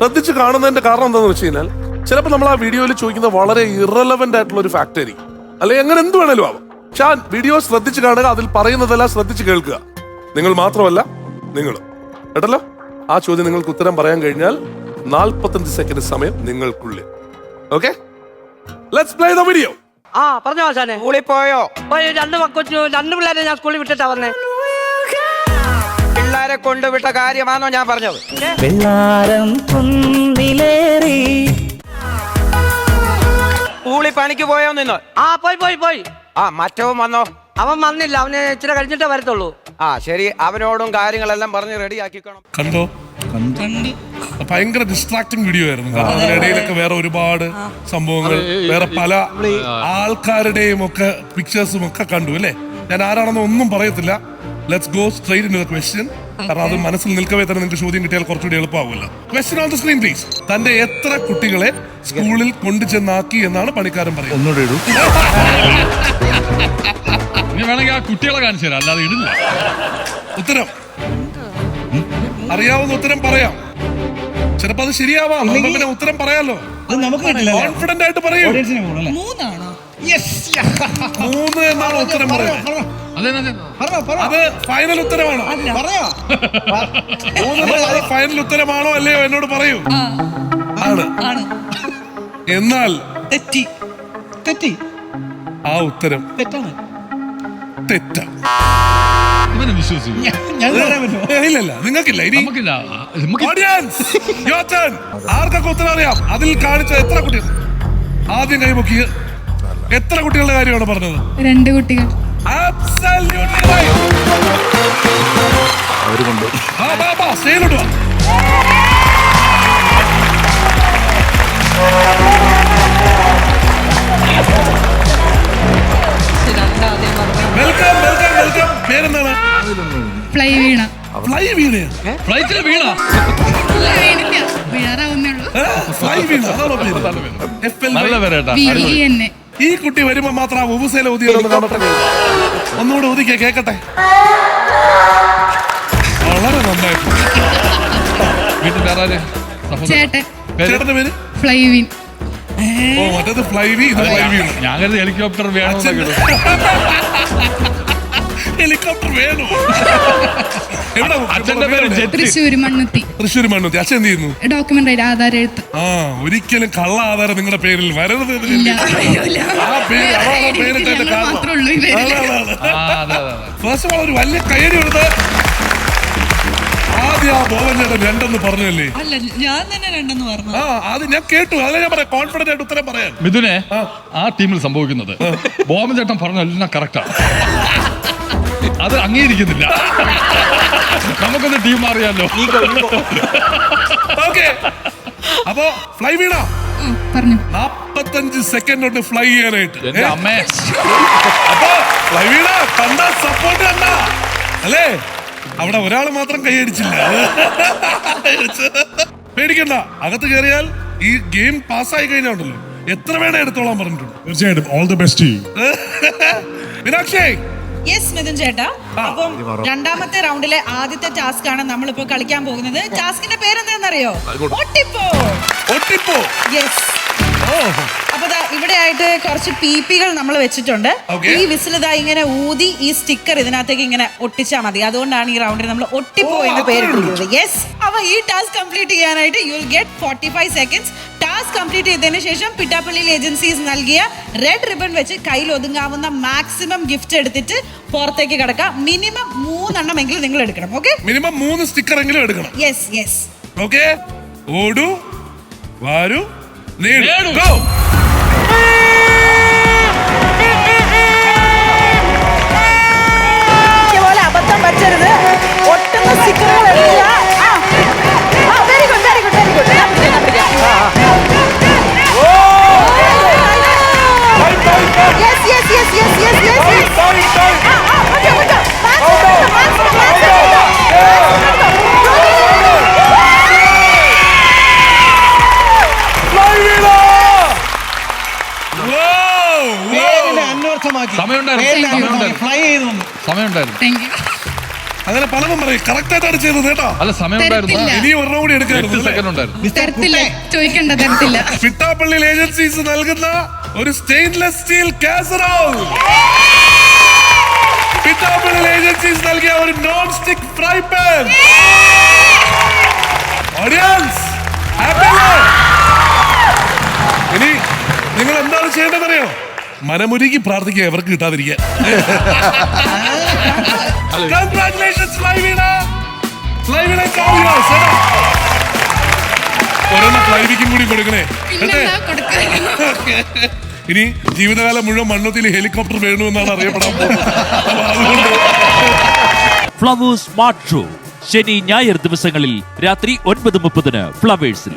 ശ്രദ്ധിച്ച് കാണുന്നതിന്റെ കാരണം എന്താണെന്ന് വെച്ച് കഴിഞ്ഞാൽ ചിലപ്പോൾ നമ്മൾ ആ വീഡിയോയിൽ ചോദിക്കുന്ന വളരെ ഇറലവന്റ് ആയിട്ടുള്ള ഒരു ഫാക്ട് ആയിരിക്കും. അല്ലെങ്കിൽ അങ്ങനെ എന്ത് വേണേലും ആവാം. പക്ഷെ ആ വീഡിയോ ശ്രദ്ധിച്ച് കാണുക അതിൽ പറയുന്നതെല്ലാം ശ്രദ്ധിച്ച് കേൾക്കുക. നിങ്ങൾ മാത്രമല്ല നിങ്ങൾ കേട്ടല്ലോ? ആ ചോദ്യം നിങ്ങൾക്ക് ഉത്തരം പറയാൻ കഴിഞ്ഞാൽ നാൽപ്പത്തഞ്ച് സെക്കൻഡ് സമയം നിങ്ങൾക്കുള്ളിൽ. Okay let's play the video ആ പറഞ്ഞോ ആശാനെ. സ്കൂളിൽ പോയോ? രണ്ട് കൊച്ചു രണ്ട് പിള്ളേരെ ഞാൻ സ്കൂളിൽ വിട്ടിട്ടാ വന്നേ. പിള്ളേരെ കൊണ്ടുവിട്ട കാര്യമാണോ ഞാൻ പറഞ്ഞത്? വെള്ളാരം കുന്നിലേറി. സ്കൂളിൽ പണിക്ക് പോയോ നിന്ന്? ആ പോയി പോയി പോയി. ആ മറ്റവും വന്നോ? അവൻ വന്നില്ല അവന് ഇച്ചിരി കഴിഞ്ഞിട്ടേ വരത്തുള്ളൂ. ആ ശരി. അവനോടും കാര്യങ്ങളെല്ലാം പറഞ്ഞ് റെഡിയാക്കിക്കണം. കണ്ടോ? ഭയങ്കര ഡിസ്ട്രാക്ടിങ് വീഡിയോ ആയിരുന്നു. കാരണം അതിനിടയിലൊക്കെ വേറെ ഒരുപാട് സംഭവങ്ങൾ വേറെ പല ആൾക്കാരുടെയും ഒക്കെ പിക്ചേഴ്സും ഒക്കെ കണ്ടു അല്ലേ? ഞാൻ ആരാണെന്ന് ഒന്നും പറയത്തില്ല. Let's go straight in the question കാരണം അത് മനസ്സിൽ നിൽക്കവേ തന്നെ നിങ്ങൾക്ക് ചോദ്യം കിട്ടിയാൽ കുറച്ചുകൂടി എളുപ്പമാവില്ല question on the screen please തന്റെ എത്ര കുട്ടികളെ സ്കൂളിൽ കൊണ്ടു ചെന്നാക്കി എന്നാണ് പണിക്കാരൻ പറയുന്നത്. ഒന്നുകൂടെ ഇടൂ. ഇനി വേണമെങ്കിൽ ആ കുട്ടികളെ കാണിച്ചു തരാം. അല്ലാതെ ഇടില്ല. ഉത്തരം. അറിയാവുന്ന ഉത്തരം പറയാം. ചിലപ്പോ അത് ശരിയാവാം. പിന്നെ ഉത്തരം പറയാലോ. അത് നമുക്ക് കിട്ടില്ല കോൺഫിഡന്റ് ആയിട്ട് പറയൂ. മൂന്നാണോ? മൂന്ന് എന്നാണ് ഉത്തരം പറയുന്നത്. അതെ ഫൈനൽ ഉത്തരമാണോ? പറഞ്ഞോ. മൂന്ന് എന്നുള്ളത് ഫൈനൽ ഉത്തരമാണോ അല്ലയോ എന്നോട് പറയൂ. ആണ്. എന്നാൽ തെറ്റി. തെറ്റി. ആ ഉത്തരം തെറ്റാണ്. തെറ്റാ. ഇവനെ വിശ്വസിക്കും ഞാൻ പറയാൻ പറ്റുമോ? ഏ, ഇല്ലല്ല നിങ്ങൾക്കില്ല ഇനി നമുക്കില്ല. നമുക്ക് ഓഡിയൻസ്. ആർക്കൊക്കെ ഉത്തരം അറിയാം? അതിൽ കാണിച്ച എത്ര കുട്ടികൾ? ആദ്യം കൈമുക്കി. എത്ര കുട്ടികളുടെ കാര്യമാണ് പറഞ്ഞത്? രണ്ട് കുട്ടികൾ. വെൽക്കം വെൽക്കം വെൽക്കം പേരെന്താണ്? ഫ്ലൈ വീണ. ഫ്ലൈ വീണ. ഫ്ലൈറ്റിൽ വീണ? വീണില്ല. വീഴാറാവുന്നേ ഉള്ളൂ. ഫ്ലൈ വീണ. അതാണോ പേര്? നല്ല പേരേട്ടാ ഈ കുട്ടി വരുമ്പോ മാത്രം ആ ഉബുസേല ഊതിയൊന്ന് കാണട്ടെ ഒന്നുകൂടെ ഊതിക്കേ കേക്കട്ടെ? വളരെ വീട്ടിൽ ചേട്ടൻ. ചേട്ടന്റെ പേര്? ഫ്ലൈവിൻ. ഓ മറ്റേത് ഇത് ഞാൻ കരുതി ഹെലികോപ്റ്റർ വേണമെന്നൊക്കെ ഹെലികോപ്റ്റർ വേണോ? അച്ഛന്റെ പേര് ജെറ്റ്. തൃശ്ശൂർ മണ്ണുത്തി. തൃശ്ശൂർ മണ്ണുത്തി. അച്ഛൻ എന്ത് ചെയ്യുന്നു? ഡോക്യുമെന്റ് ആധാര എഴുത്ത് ആ ഒരിക്കലും കള്ള ആധാരം നിങ്ങളുടെ പേരിൽ വരരുത് എന്ന് ഇല്ല കരുതി. ആ പേര് അതാണ് ആ പേരിട്ടതിന്റെ ഞങ്ങൾ കാരണം. മാത്രമേ ഉള്ളൂ ഈ പേരിൽ. ഫസ്റ്റ് ഓഫ് ഓൾ ഒരു വലിയ ആദ്യം ആ ചേട്ടൻ രണ്ടെന്ന് പറഞ്ഞല്ലേ അല്ല ഞാൻ തന്നെ രണ്ടെന്ന് പറഞ്ഞു ആ അത് ഞാൻ കേട്ടു. ഞാൻ പറയാം കോൺഫിഡന്റ് ആയിട്ട് ഉത്തരം പറയാൻ. മിഥുനെ ആ. ടീമിൽ സംഭവിക്കുന്നത് ബോമൻ ചേട്ടൻ പറഞ്ഞ എല്ലാം കറക്റ്റാണ് അത് അംഗീകരിക്കുന്നില്ല. നമുക്കൊന്ന് ടീം മാറിയാലോ ഓക്കെ. അപ്പോ ഫ്ലൈ വീണ? പറഞ്ഞു. നാപ്പത്തഞ്ച് സെക്കൻഡ് ഉണ്ട് ഫ്ലൈ ചെയ്യാനായിട്ട്. അപ്പൊ ഫ്ലൈ വീണ? കണ്ട സപ്പോർട്ട് കണ്ട. അല്ലേ? അവിടെ ഒരാൾ മാത്രം കൈയടിച്ചില്ല പേടിക്കണ്ട. അകത്ത് കയറിയാൽ ഈ ഗെയിം പാസ്സായി കഴിഞ്ഞുണ്ടല്ലോ എത്ര വേണേ എടുത്തോളാൻ പറഞ്ഞിട്ടുണ്ട്. തീർച്ചയായിട്ടും. All the best Meenakshi. Yes Mithun ചേട്ടാ. അപ്പം രണ്ടാമത്തെ റൗണ്ടിലെ ആദ്യത്തെ ടാസ്ക് ആണ് നമ്മളിപ്പോ കളിക്കാൻ പോകുന്നത്. ടാസ്കിന്റെ പേരെന്താണെന്നറിയോ? ഒട്ടിപ്പോ. ഒട്ടിപ്പോ. യെസ് അപ്പൊ ഇവിടെ ആയിട്ട് കുറച്ച് പി പികൾ നമ്മൾ വെച്ചിട്ടുണ്ട് ഈ വിസിൽ ഇതാ ഇങ്ങനെ ഊതി ഈ സ്റ്റിക്കർ ഇതിനകത്തേക്ക് ഇങ്ങനെ ഒട്ടിച്ചാൽ മതി. അതുകൊണ്ടാണ് ഈ റൗണ്ടിൽ നമ്മൾ ഒട്ടിപ്പോ എന്ന് പേരിട്ടിരിക്കുന്നത് യെസ് അപ്പൊ ഈ ടാസ്ക് കംപ്ലീറ്റ് ചെയ്യാനായിട്ട് you will get forty five seconds task complete ചെയ്തതിന് ശേഷം പിട്ടാപ്പള്ളിയിൽ ഏജൻസീസ് നൽകിയ റെഡ് റിബൺ വെച്ച് കയ്യിൽ ഒതുങ്ങാവുന്ന മാക്സിമം ഗിഫ്റ്റ് എടുത്തിട്ട് പുറത്തേക്ക് കിടക്കാം. മിനിമം മൂന്നെണ്ണം എങ്കിലും നിങ്ങൾ എടുക്കണം. ഓക്കെ മിനിമം മൂന്ന് സ്റ്റിക്കർ എങ്കിലും എടുക്കണം. യെസ് യെസ് ഓക്കെ ഓടൂ വാരു. നേടു. പോലെ അബദ്ധം പറ്റരുത് ഒട്ടുന്ന പേരിനെ അന്വർത്ഥമാക്കി. സമയമുണ്ടായിരുന്നു. പേരിനെ അന്വർത്ഥമാക്കി. സമയമുണ്ടായിരുന്നു. ഫ്ലൈ ചെയ്തു വന്നു സമയമുണ്ടായിരുന്നു. താങ്ക് യു അങ്ങനെ പലതും പറയും. കറക്റ്റ് ആയിട്ടാണ് ചെയ്തത് കേട്ടോ. അല്ല സമയമുണ്ടായിരുന്നു. ഇനി ഒരെണ്ണം കൂടി എട്ട് എടുക്കായിരുന്നു സെക്കൻഡ് ഉണ്ടായിരുന്നു തരത്തില്ല. ചോദിക്കണ്ട തരത്തില്ല. പിട്ടാപ്പള്ളി ഏജൻസീസ് നൽകുന്ന ഒരു stainless steel casserole Pittappillil agencies നൽകിയ ഒരു non stick fry pan audience ഇനി നിങ്ങൾ എന്താണ് ചെയ്യേണ്ടതെന്നറിയോ? മനമുരുകി പ്രാർത്ഥിക്കുക എവർക്ക് കിട്ടാതിരിക്കാൻ. ഫ്ലൈവിക്കും കൂടി കൊടുക്കണേ. ഇനി ജീവിതകാലം മുഴുവൻ മണ്ണത്തിൽ ഹെലികോപ്റ്റർ വേണമെന്നാണ് അറിയപ്പെടാൻ പോകുന്നത്. ഫ്ലവേഴ്സ് ഷോ ശനി ഞായർ ദിവസങ്ങളിൽ രാത്രി ഒൻപത് മുപ്പതിന് ഫ്ലവേഴ്സിൽ